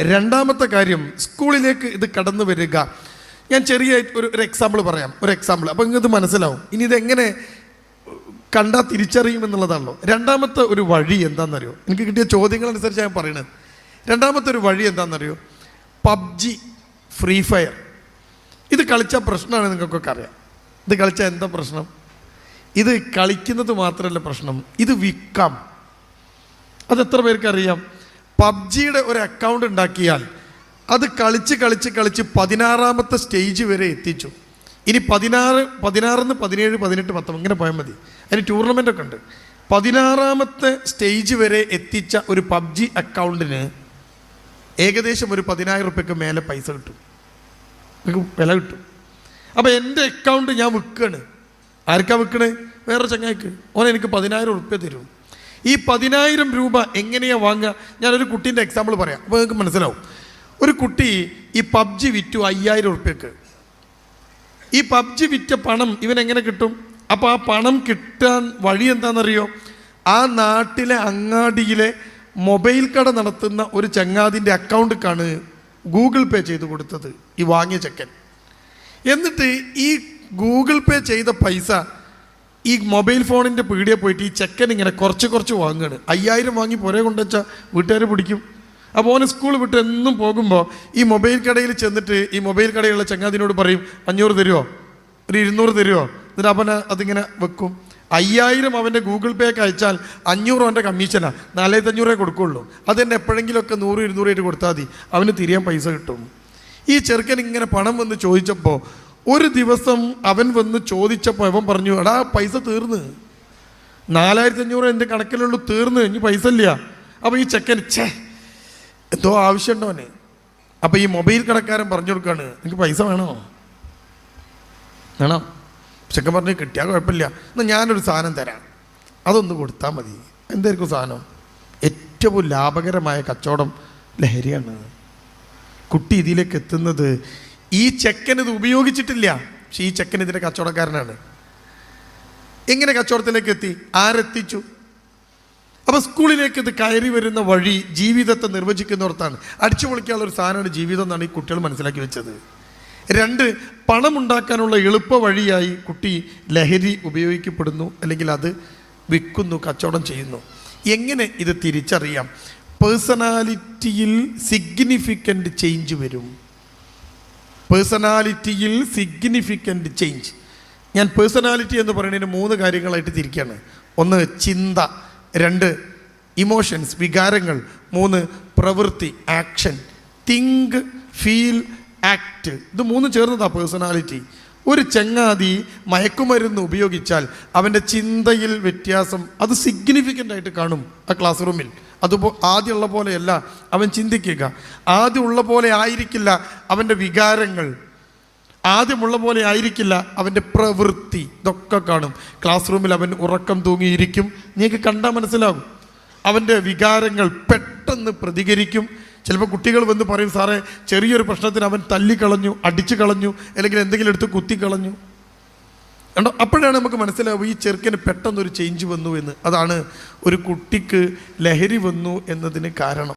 രണ്ടാമത്തെ കാര്യം സ്കൂളിലേക്ക് ഇത് കടന്നു വരിക. ഞാൻ ചെറിയ ഒരു ഒരു എക്സാമ്പിൾ പറയാം. ഒരു എക്സാമ്പിൾ അപ്പം നിങ്ങൾക്ക് മനസ്സിലാവും. ഇനി ഇതെങ്ങനെ കണ്ടാൽ തിരിച്ചറിയുമെന്നുള്ളതാണല്ലോ രണ്ടാമത്തെ ഒരു വഴി എന്താണെന്നറിയോ എനിക്ക് കിട്ടിയ ചോദ്യങ്ങൾ അനുസരിച്ച് ഞാൻ പറയണത്. രണ്ടാമത്തെ ഒരു വഴി എന്താണെന്നറിയോ പബ്ജി ഫ്രീ ഫയർ. ഇത് കളിച്ച പ്രശ്നമാണ് നിങ്ങൾക്കൊക്കെ അറിയാം. ഇത് കളിച്ചാൽ എന്താ പ്രശ്നം? ഇത് കളിക്കുന്നത് മാത്രമല്ല പ്രശ്നം. ഇത് വിൽക്കാം അത് എത്ര പേർക്ക് അറിയാം പബ്ജിയുടെ ഒരു അക്കൗണ്ട് ഉണ്ടാക്കിയാൽ അത് കളിച്ച് കളിച്ച് കളിച്ച് പതിനാറാമത്തെ സ്റ്റേജ് വരെ എത്തിച്ചു. ഇനി പതിനാറ് പതിനാറിന്ന് പതിനേഴ് പതിനെട്ട് പത്തൊമ്പത് ഇങ്ങനെ പോയാൽ മതി. അതിന് ടൂർണമെന്റ് ഒക്കെ ഉണ്ട്. പതിനാറാമത്തെ സ്റ്റേജ് വരെ എത്തിച്ച ഒരു പബ്ജി അക്കൗണ്ടിന് ഏകദേശം ഒരു പതിനായിരം റുപ്യക്ക് മേലെ പൈസ കിട്ടും. വില കിട്ടും. അപ്പോൾ എന്റെ അക്കൗണ്ട് ഞാൻ വിൽക്കുകയാണ് ആർക്കാ വിൽക്കണേ വേറെ ചങ്ങായിക്ക്. ഓൻ എനിക്ക് പതിനായിരം റുപ്യ തരും. ഈ പതിനായിരം രൂപ എങ്ങനെയാണ് വാങ്ങുക? ഞാനൊരു കുട്ടീന്റെ എക്സാമ്പിൾ പറയാം. അപ്പോൾ നിങ്ങൾക്ക് മനസ്സിലാവും. ഒരു കുട്ടി ഈ പബ്ജി വിറ്റു അയ്യായിരം ഉറുപ്പ്യക്ക്. ഈ പബ്ജി വിറ്റ പണം ഇവൻ എങ്ങനെ കിട്ടും? അപ്പോൾ ആ പണം കിട്ടാൻ വഴി എന്താണെന്നറിയോ? ആ നാട്ടിലെ അങ്ങാടിയിലെ മൊബൈൽ കട നടത്തുന്ന ഒരു ചങ്ങാതിന്റെ അക്കൗണ്ടിക്കാണ് ഗൂഗിൾ പേ ചെയ്ത് കൊടുത്തത് ഈ വാങ്ങിയ ചെക്കൻ. എന്നിട്ട് ഈ ഗൂഗിൾ പേ ചെയ്ത പൈസ ഈ മൊബൈൽ ഫോണിന്റെ പീടിയെ പോയിട്ട് ഈ ചെക്കൻ ഇങ്ങനെ കുറച്ച് കുറച്ച് വാങ്ങുകയാണ് അയ്യായിരം വാങ്ങി പുരേ കൊണ്ടുവച്ചാൽ വീട്ടുകാർ പിടിക്കും. അപ്പോൾ ഓന് സ്കൂൾ വിട്ട് എന്നും പോകുമ്പോൾ ഈ മൊബൈൽ കടയിൽ ചെന്നിട്ട് ഈ മൊബൈൽ കടയിലുള്ള ചങ്ങാതിനോട് പറയും അഞ്ഞൂറ് തരുമോ ഒരു ഇരുന്നൂറ് തരുമോ എന്നിട്ട് അവൻ അതിങ്ങനെ വെക്കും. അയ്യായിരം അവന്റെ ഗൂഗിൾ പേക്ക് അയച്ചാൽ അഞ്ഞൂറ് അവന്റെ കമ്മീഷനാണ് നാലായിരത്തി അഞ്ഞൂറേ കൊടുക്കുള്ളൂ. തന്നെ എപ്പോഴെങ്കിലുമൊക്കെ നൂറ് ഇരുന്നൂറായിട്ട് കൊടുത്താൽ മതി. അവന് തിരിയാൻ പൈസ കിട്ടും. ഈ ചെറുക്കൻ ഇങ്ങനെ പണം വന്ന് ചോദിച്ചപ്പോൾ ഒരു ദിവസം അവൻ വന്ന് ചോദിച്ചപ്പോൾ അവൻ പറഞ്ഞു എടാ പൈസ തീർന്ന്. നാലായിരത്തി അഞ്ഞൂറ് എന്റെ കണക്കിലുള്ളൂ തീർന്ന്. ഇനി പൈസ ഇല്ല. അപ്പോൾ ഈ ചെക്കൻ ഛേ എന്തോ ആവശ്യമുണ്ടോ അവന് അപ്പോൾ ഈ മൊബൈൽ കടക്കാരൻ പറഞ്ഞു കൊടുക്കാണ് എനിക്ക് പൈസ വേണോ? വേണം. ചെക്കൻ പറഞ്ഞു കിട്ടിയാൽ കുഴപ്പമില്ല. എന്നാൽ ഞാനൊരു സാധനം തരാം. അതൊന്ന് കൊടുത്താൽ മതി. എന്തായിരിക്കും സാധനം? ഏറ്റവും ലാഭകരമായ കച്ചവടം ലഹരിയാണ്. കുട്ടി ഇതിലേക്ക് എത്തുന്നത് ഈ ചെക്കൻ ഇത് ഉപയോഗിച്ചിട്ടില്ല. പക്ഷെ ഈ ചെക്കൻ ഇതിന്റെ കച്ചവടക്കാരനാണ്. എങ്ങനെ കച്ചവടത്തിലേക്ക് എത്തി? ആരെത്തിച്ചു? അപ്പൊ സ്കൂളിലേക്ക് ഇത് കയറി വരുന്ന വഴി ജീവിതത്തെ നിർവചിക്കുന്നവർത്താണ് അടിച്ചു പൊളിക്കാനുള്ള ഒരു സാധനമാണ് ജീവിതം എന്നാണ് ഈ കുട്ടികൾ മനസ്സിലാക്കി വെച്ചത്. രണ്ട് പണമുണ്ടാക്കാനുള്ള എളുപ്പ വഴിയായി കുട്ടി ലഹരി ഉപയോഗിക്കപ്പെടുന്നു അല്ലെങ്കിൽ അത് വിൽക്കുന്നു കച്ചവടം ചെയ്യുന്നു. എങ്ങനെ ഇത് തിരിച്ചറിയാം? പേഴ്സണാലിറ്റിയിൽ സിഗ്നിഫിക്കന്റ് ചേഞ്ച് വരും. പേഴ്സണാലിറ്റിയിൽ സിഗ്നിഫിക്കന്റ് ചേഞ്ച് ഞാൻ പേഴ്സണാലിറ്റി എന്ന് പറയുന്നതിന് മൂന്ന് കാര്യങ്ങളായിട്ട് തിരിക്കുകയാണ് ഒന്ന് ചിന്ത. രണ്ട് ഇമോഷൻസ് വികാരങ്ങൾ. മൂന്ന് പ്രവൃത്തി ആക്ഷൻ തിങ്ക് ഫീൽ ആക്ട് ഇത് മൂന്ന് ചേർന്നതാണ് പേഴ്സണാലിറ്റി. ഒരു ചങ്ങാതി മയക്കുമരുന്ന് ഉപയോഗിച്ചാൽ അവന്റെ ചിന്തയിൽ വ്യത്യാസം അത് സിഗ്നിഫിക്കന്റ് ആയിട്ട് കാണും ആ ക്ലാസ് റൂമിൽ അതുപോ ആദ്യമുള്ള പോലെയല്ല അവൻ ചിന്തിക്കുക. ആദ്യമുള്ള പോലെ ആയിരിക്കില്ല അവന്റെ വികാരങ്ങൾ. ആദ്യമുള്ള പോലെ ആയിരിക്കില്ല അവന്റെ പ്രവൃത്തി. ഇതൊക്കെ കാണും. ക്ലാസ് റൂമിൽ അവൻ ഉറക്കം തൂങ്ങിയിരിക്കും. നീക്ക് കണ്ടാൽ മനസ്സിലാകും അവന്റെ വികാരങ്ങൾ പെട്ടെന്ന് പ്രതികരിക്കും. ചിലപ്പോൾ കുട്ടികൾ വന്ന് പറയും സാറേ ചെറിയൊരു പ്രശ്നത്തിന് അവൻ തല്ലിക്കളഞ്ഞു അടിച്ചു കളഞ്ഞു അല്ലെങ്കിൽ എന്തെങ്കിലും എടുത്ത് കുത്തിക്കളഞ്ഞു. കണ്ടോ? അപ്പോഴാണ് നമുക്ക് മനസ്സിലാവും ഈ ചെറുക്കന് പെട്ടെന്നൊരു ചേഞ്ച് വന്നു എന്ന്. അതാണ് ഒരു കുട്ടിക്ക് ലഹരി വന്നു എന്നതിന് കാരണം.